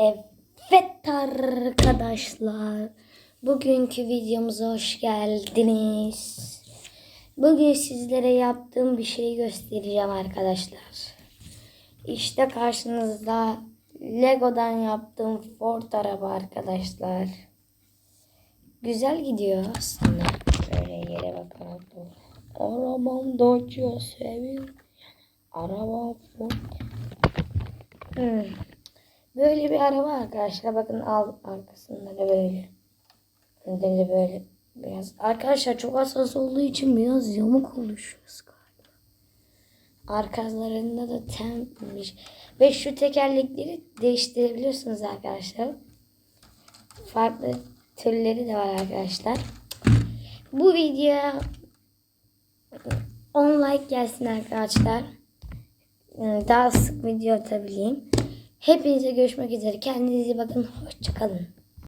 Evet arkadaşlar. Bugünkü videomuza hoş geldiniz. Bugün sizlere yaptığım bir şeyi göstereceğim arkadaşlar. İşte karşınızda Lego'dan yaptığım Ford araba arkadaşlar. Güzel gidiyor aslında. Şöyle yere bakalım. Arabam Dodge seviyorum. Arabam Ford. Hmm. Böyle bir araba arkadaşlar. Bakın al arkasında da böyle. Önde de böyle biraz. Arkadaşlar çok hassas olduğu için biraz yamuk oluşuyoruz galiba. Arkalarında da temmiş. Ve şu tekerlekleri değiştirebiliyorsunuz arkadaşlar. Farklı türleri de var arkadaşlar. Bu videoya 10 like gelsin arkadaşlar. Daha sık video atabileyim. Hepinize görüşmek üzere. Kendinize iyi bakın. Hoşçakalın.